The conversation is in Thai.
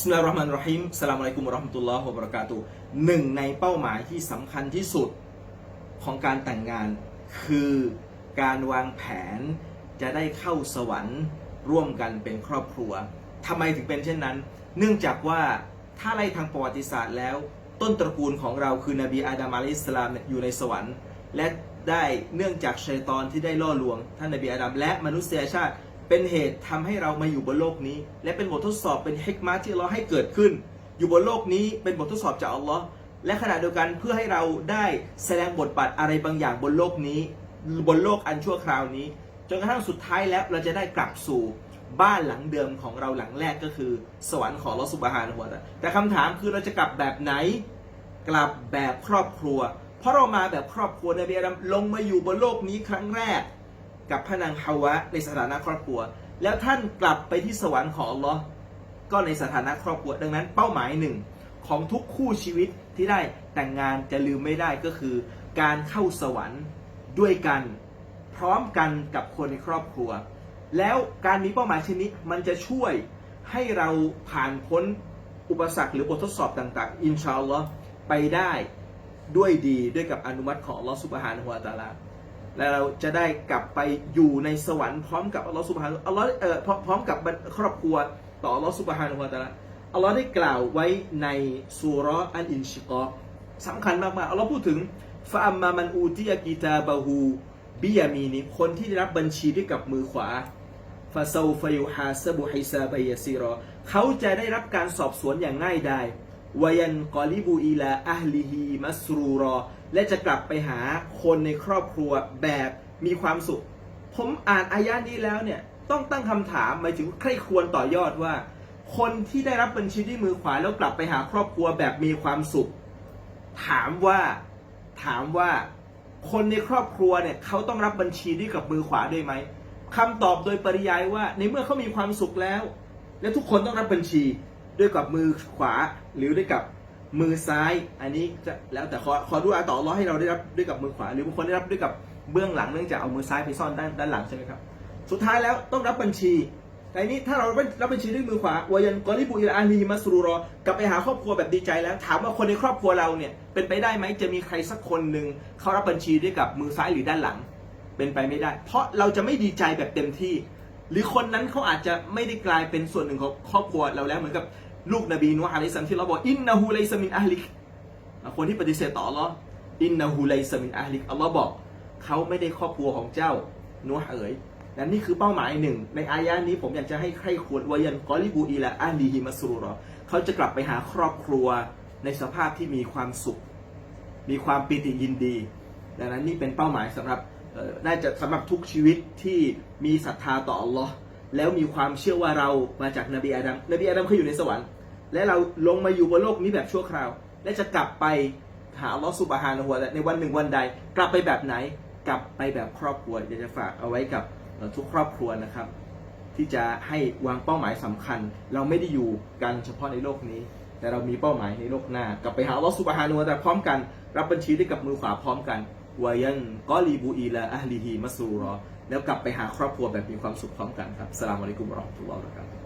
สมิลาราะห์มานิรเราะฮีมสลามอะลัยกุมวะเราะห์มตุลลอฮ์วะบรากาตุหนึ่งในเป้าหมายที่สำคัญที่สุดของการแต่งงาน คือการวางแผนจะได้เข้าสวรรค์ร่วมกันเป็นครอบครัวทำไมถึงเป็นเช่นนั้น เนื่องจากว่าถ้าไล่ทางประวัติศาสตร์แล้ว ต้นตระกูลของเราคือนบีอาดัมอะลัยฮิสลามอยู่ในสวรรค์ และได้เนื่องจากชัยตอนที่ได้ล่อลวง ท่านนบีอาดัมและมนุษยชาติ เป็นเหตุทำให้เรามาอยู่บนโลกนี้ และเป็นบททดสอบเป็นฮิกมาที่เราให้เกิดขึ้น อยู่บนโลกนี้เป็นบททดสอบจากอัลลอฮ์และขณะเดียวกันเพื่อให้เราได้แสดงบทบาทอะไรบางอย่างบนโลกนี้ บนโลกอันชั่วคราวนี้จนกระทั่งสุดท้ายแล้วเราจะได้กลับสู่บ้านหลังเดิมของเราหลังแรกก็คือ สวรรค์ของอัลลอฮ์สุบฮานะฮูวะตะอาลาแต่คำถามคือเราจะกลับแบบไหน กลับแบบครอบครัว เพราะเรามาแบบครอบครัวนเบีอาดัมลงมาอยู่บนโลกนี้ครั้งแรก กับพระนางฮาวะในสถานะครอบครัว แล้วท่านกลับไปที่สวรรค์ของอัลลอฮ์ก็ในสถานะครอบครัว ดังนั้นเป้าหมายหนึ่งของทุกคู่ชีวิตที่ได้แต่งงานจะลืมไม่ได้ก็คือ การเข้าสวรรค์ด้วยกัน พร้อมกันกับคนในครอบครัว แล้วการมีเป้าหมายชนิดมันจะช่วยให้เราผ่านพ้นอุปสรรคหรือบททดสอบต่างๆ อินชาอัลลอฮ์ไปได้ด้วยดีด้วยกับอนุมัติของลอสุบฮานะฮูวตาลา และเราจะได้กลับไปอยู่ในสวรรค์พร้อมกับอัลลอฮฺสุบฮานุอัลลอฮ์เอ่อพร้อมกับครอบครัวต่ออัลลอฮฺสุบฮานุวะตะลาอัลลอฮ์ได้กล่าวไว้ในสุราะห์อันอินชิกอกสำคัญมากๆอัลลอฮ์พูดถึงฟะอัมมามันอูติยะกิตาบะฮูบิยามีนิคนที่ได้รับบัญชีด้วยกับมือขวาฟาซาฟยุฮาซบุฮิซาบยซีรอเขาจะได้รับการสอบสวนอย่างง่ายดายวายันกอลิบูอีลาอัลลิฮีมัสรูรอ และจะกลับไปหาคนในครอบครัวแบบมีความสุข ผมอ่านอายะนี้แล้วเนี่ยต้องตั้งคำถามหมายถึงใครควรต่อยอดว่า คนที่ได้รับบัญชีด้วยมือขวาแล้วกลับไปหาครอบครัวแบบมีความสุข ถามว่าถามว่าคนในครอบครัวเนี่ยเขาต้องรับบัญชีด้วยกับมือขวาด้วยไหมคำตอบโดยปริยายว่าในเมื่อเขามีความสุขแล้ว และทุกคนต้องรับบัญชีด้วยกับมือขวาหรือด้วยกับ มือซ้ายอันนี้จะแล้วแต่ขอขอดูอาต่อรอให้เราได้รับด้วยกับมือขวา หรือบางคนได้รับด้วยกับเบื้องหลังเนื่องจากเอามือซ้ายไปซ่อนด้านด้านหลังใช่ไหมครับสุดท้ายแล้วต้องรับบัญชีแต่นนี้ถ้าเรารับบัญชีด้วยมือขวาวายันกอริบุอิลอาลีมัสรูรอกลับไปหาครอบครัวแบบดีใจแล้ว ถามว่าคนในครอบครัวเราเนี่ยเป็นไปได้ไหมจะมีใครสักคนหนึ่งเขารับบัญชีด้วยกับมือซ้ายหรือด้านหลัง เป็นไปไม่ได้ เพราะเราจะไม่ดีใจแบบเต็มที่ หรือคนนั้นเขาอาจจะไม่ได้กลายเป็นส่วนหนึ่งของครอบครัวเราแล้วเหมือนกับ ลูกนบีนูฮ์อะลัยสสลามที่เราบอกอินนะฮูไลซามินอะฮลิกคนที่ปฏิเสธต่ออัลลอฮ์อินนะฮูไลซามินอะฮลิกอัลลอฮ์บอกเขาไม่ได้ครอบครัวของเจ้านูฮ์เอ๋ยและนี่คือเป้าหมายหนึ่ง ในอายะนี้ผมอยากจะให้ใครควรวายันกอลิบูอีละอาลีฮิมัสรูรอเขาจะกลับไปหาครอบครัวในสภาพที่มีความสุข มีความปิติยินดี ดังนั้นนี่เป็นเป้าหมายสำหรับน่าจะสำหรับทุกชีวิตที่มีศรัทธาต่ออัลลอฮ์ แล้วมีความเชื่อว่าเรามาจากนบีอาดัมนบีอาดัมเคยอยู่ในสวรรค์ และเราลงมาอยู่บนโลกนี้แบบชั่วคราว และจะกลับไปหาลอสุบฮานะฮูวะตะในวันหนึ่งวันใด กลับไปแบบไหนกลับไปแบบครอบครัวอยากจะฝากเอาไว้กับทุกครอบครัวนะครับ ที่จะให้วางเป้าหมายสำคัญ เราไม่ได้อยู่กันเฉพาะในโลกนี้ แต่เรามีเป้าหมายในโลกหน้ากลับไปหาลอสุบฮานุวะตะอาลาพร้อมกัน รับบัญชีด้วยกับมือขวาพร้อมกันวายันกอลีบูอีลาอัลลีฮีมัสูรอ แล้วกลับไปหาครอบครัวแบบมีความสุขพร้อมกันครับสลามอะลัยกุมวะเราะห์มะตุลลอฮ์วะครับ